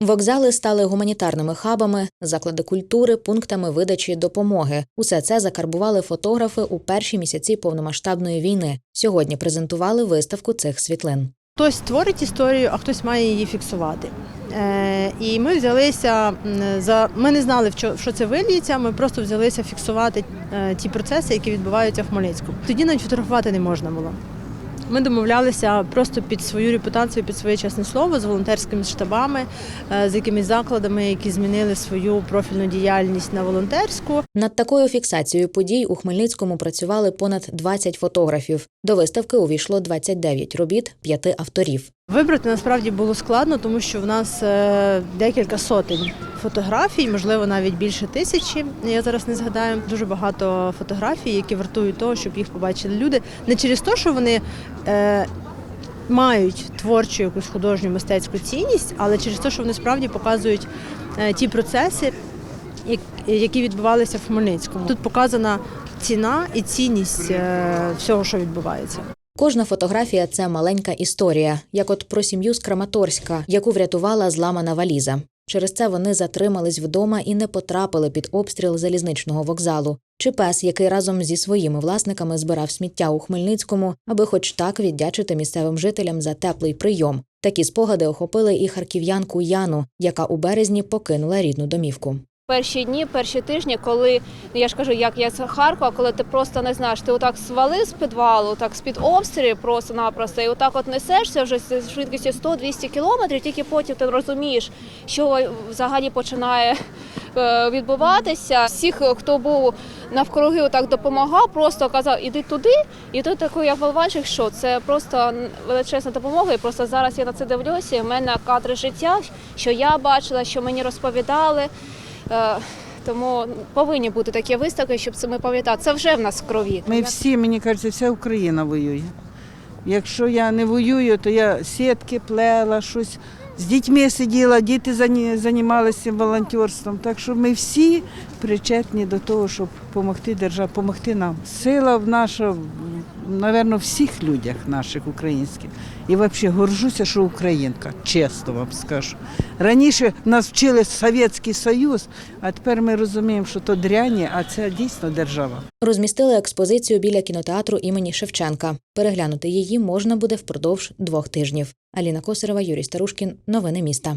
Вокзали стали гуманітарними хабами, заклади культури, пунктами видачі допомоги. Усе це закарбували фотографи у перші місяці повномасштабної війни. Сьогодні презентували виставку цих світлин. Хтось творить історію, а хтось має її фіксувати. Е, і ми взялися за ми не знали, в що, це виліється. Ми просто взялися фіксувати е, ті процеси, які відбуваються в Хмельницькому. Тоді навіть фотографувати не можна було. Ми домовлялися просто під свою репутацію, під своє чесне слово з волонтерськими штабами, е, з якимись закладами, які змінили свою профільну діяльність на волонтерську. Над такою фіксацією подій у Хмельницькому працювали понад 20 фотографів. До виставки увійшло 29 робіт п'яти авторів. Вибрати насправді було складно, тому що в нас е, декілька сотень фотографій, можливо, навіть більше тисячі. Я зараз не згадаю. Дуже багато фотографій, які вартують того, щоб їх побачили люди. Не через те, що вони е, мають творчу якусь художню мистецьку цінність, але через те, що вони справді показують е, ті процеси, які відбувалися в Хмельницькому. Тут показана ціна і цінність е, всього, що відбувається. Кожна фотографія це маленька історія, як от про сім'ю з Краматорська, яку врятувала зламана валіза. Через це вони затримались вдома і не потрапили під обстріл залізничного вокзалу. Чи пес, який разом зі своїми власниками збирав сміття у Хмельницькому, аби хоч так віддячити місцевим жителям за теплий прийом. Такі спогади охопили і харків'янку Яну, яка у березні покинула рідну домівку. Перші дні, перші тижні, коли я ж кажу, як я з Харкова, коли ти просто не знаєш, ти отак свалив з підвалу, так з під обстрілів просто-напросто, і отак от несешся вже з швидкістю 100-200 кілометрів, тільки потім ти розумієш, що взагалі починає е, відбуватися. Всіх, хто був навкруги, отак допомагав, просто казав, іди туди, і тут такий як болванчик, що це просто величезна допомога. І просто зараз я на це дивлюся. і в мене кадри життя, що я бачила, що мені розповідали. Е, Тому повинні бути такі виставки, щоб це ми пам'ятали. Це вже в нас в крові. Ми всі, мені кажеться, вся Україна воює. Якщо я не воюю, то я сітки плела, щось з дітьми сиділа, діти займалися волонтерством. Так що ми всі причетні до того, щоб допомогти державі, допомогти нам. Сила в наша, напевно, всіх людях наших українських. І взагалі горжуся, що українка, чесно вам скажу. Раніше нас вчили Совєтський Союз, а тепер ми розуміємо, що то дряні, а це дійсно держава. Розмістили експозицію біля кінотеатру імені Шевченка. Переглянути її можна буде впродовж двох тижнів. Аліна Косарева, Юрій Старушкін. Новини міста.